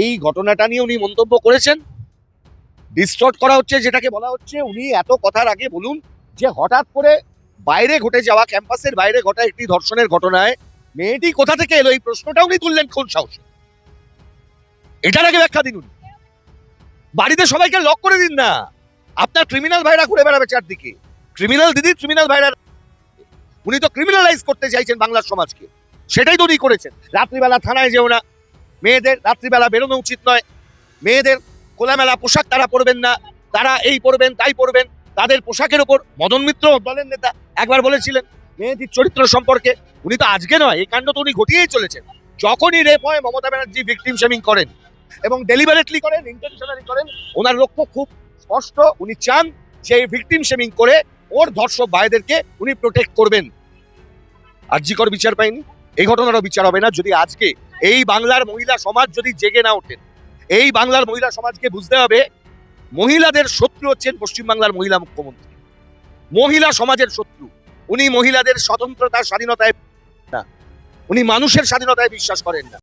এই ঘটনাটা নিয়ে উনি মন্তব্য করেছেন। ডিস্টর্ট করা হচ্ছে, যেটাকে বলা হচ্ছে উনি এত কথার আগে বলুন যে হঠাৎ করে বাইরে ঘটে যাওয়া, ক্যাম্পাসের বাইরে ঘটা একটি ধর্ষণের ঘটনায় মেয়েটি কোথা থেকে এলো, এই প্রশ্নটা উনি তুললেন কোন সাহসে। এটার আগে ব্যাখ্যা দিন উনি। বাড়িতে সবাইকে লক করে দিন না। আপনার ক্রিমিনাল ভাইরা ঘুরে বেড়াবে চারদিকে। ক্রিমিনাল দিদি ক্রিমিনাল ভাইরা উনি তো ক্রিমিনালাইজ করতে চাইছেন বাংলার সমাজকে। সেটাই তো উনি করেছেন। রাত্রিবেলা থানায় যেও না। মেয়েদের রাত্রিবেলা বেরোনো উচিত নয়। মেয়েদের খোলামেলা পোশাক তারা পরবেন না। তারা এই পরবেন, তাই পরবেন। তাদের পোশাকের ওপর মদন মিত্র, দলের নেতা, একবার বলেছিলেন মেয়েদের চরিত্র সম্পর্কে উনি তো আজকে নয়, এই কাণ্ড তো উনি ঘটিয়েই চলেছেন। যখনই রেপ হয় মমতা ব্যানার্জি ভিকটিম শেমিং করেন এবং ডেলিভারেটলি করেন ইন্টেনশনালি করেন, ওনার লক্ষ্য খুব স্পষ্ট, উনি চান সেই ভিকটিম শেমিং করে ওর ধর্ষক ভাইদেরকে উনি প্রোটেক্ট করবেন। আর্যিকর বিচার পাইনি এই ঘটনারও বিচার হবে না। যদি আজকে এই বাংলার মহিলা সমাজ যদি জেগে না ওঠেন এই বাংলার মহিলা সমাজকে বুঝতে হবে মহিলাদের শত্রু হচ্ছেন পশ্চিমবাংলার মহিলা মুখ্যমন্ত্রী। মহিলা সমাজের শত্রু। উনি মহিলাদের স্বতন্ত্রতা স্বাধীনতায় না, উনি মানুষের স্বাধীনতায় বিশ্বাস করেন না।